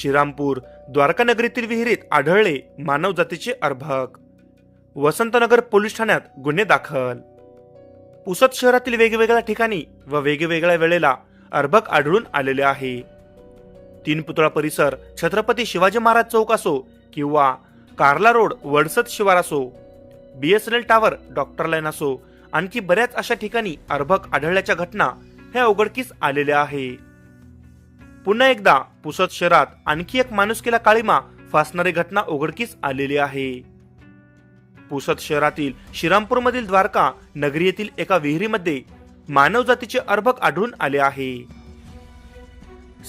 श्रीरामपूर द्वारकानगरीतील विहिरीत आढळले मानवजातीचे अर्भक. वसंतनगर पोलीस ठाण्यात गुन्हे दाखल. पुसद शहरातील वेगवेगळ्या ठिकाणी व वेगवेगळ्या वेळेला अर्भक आढळून आलेले आहे. तीन पुतळा परिसर छत्रपती शिवाजी महाराज चौक असो किंवा कार्ला रोड वडसत शिवार असो बीएसएनएल टावर डॉक्टर लाईन असो आणखी बऱ्याच अशा ठिकाणी अर्भक आढळल्याच्या घटना ह्या उघडकीस आलेल्या आहे. पुन्हा एकदा पुसद शहरात आणखी एक माणुसकीला काळीमा फासणारी घटना उघडकीस आलेली आहे. पुसद शहरातील श्रीरामपूरमधील द्वारका नगरी येथील एका विहिरीमध्ये मानवजातीचे अर्भक आढळून आले आहे.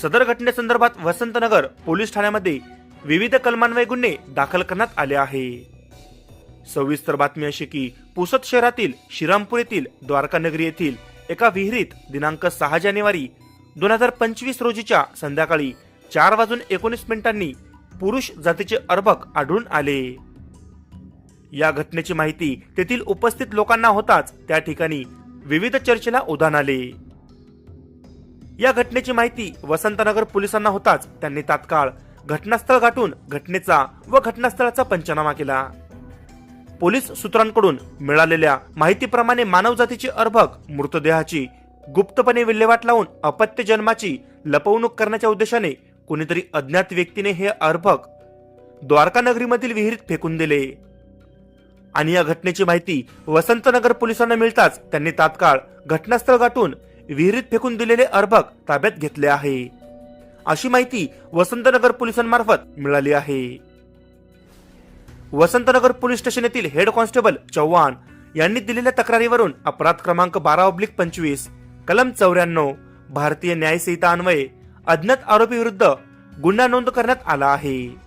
सदर घटनेसंदर्भात वसंतनगर पोलीस ठाण्यामध्ये विविध कलमान्वये गुन्हे दाखल करण्यात आले आहे. सविस्तर बातमी अशी की पुसद शहरातील श्रीरामपूर येथील द्वारका नगरी येथील एका विहिरीत दिनांक सहा जानेवारी दोन हजार पंचवीस रोजीच्या संध्याकाळी चार वाजून एकोणीस मिनिटांनी पुरुष जातीचे अर्भक आढळून आले. या घटनेची माहिती तेथील उपस्थित लोकांना होताच त्या ठिकाणी विविध चर्चेला उधाण आले. या घटनेची माहिती वसंतनगर पोलिसांना होताच त्यांनी तात्काळ घटनास्थळ गाठून घटनेचा व घटनास्थळाचा पंचनामा केला. पोलीस सूत्रांकडून मिळालेल्या माहितीप्रमाणे मानवजातीची अर्भक मृतदेहाची गुप्तपणे विल्हेवाट लावून अपत्य जन्माची लपवणूक करण्याच्या उद्देशाने कोणीतरी अज्ञात व्यक्तीने हे अर्भक द्वारका नगरीमधील विहिरीत फेकून दिले. आणि या घटनेची माहिती वसंतनगर पोलिसांना मिळताच त्यांनी तात्काळ घटनास्थळ गाठून विहिरीत फेकून दिलेले अर्भक ताब्यात घेतले आहे. अशी माहिती वसंतनगर पोलिसांमार्फत मिळाली आहे. वसंतनगर पोलीस स्टेशन येथील हेड कॉन्स्टेबल चव्हाण यांनी दिलेल्या तक्रारीवरून अपराध क्रमांक बारा ऑब्लिक पंचवीस कलम चौऱ्याण्णव भारतीय न्यायसंहिता अन्वये अज्ञात आरोपी विरुद्ध गुन्हा नोंद करण्यात आला आहे.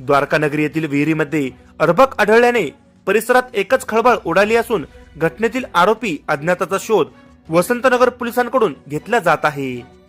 द्वारका नगरी येथील विहिरीमध्ये अर्भक आढळल्याने परिसरात एकच खळबळ उडाली असून घटनेतील आरोपी अज्ञाताचा शोध वसंतनगर पोलिसांकडून घेतला जात आहे.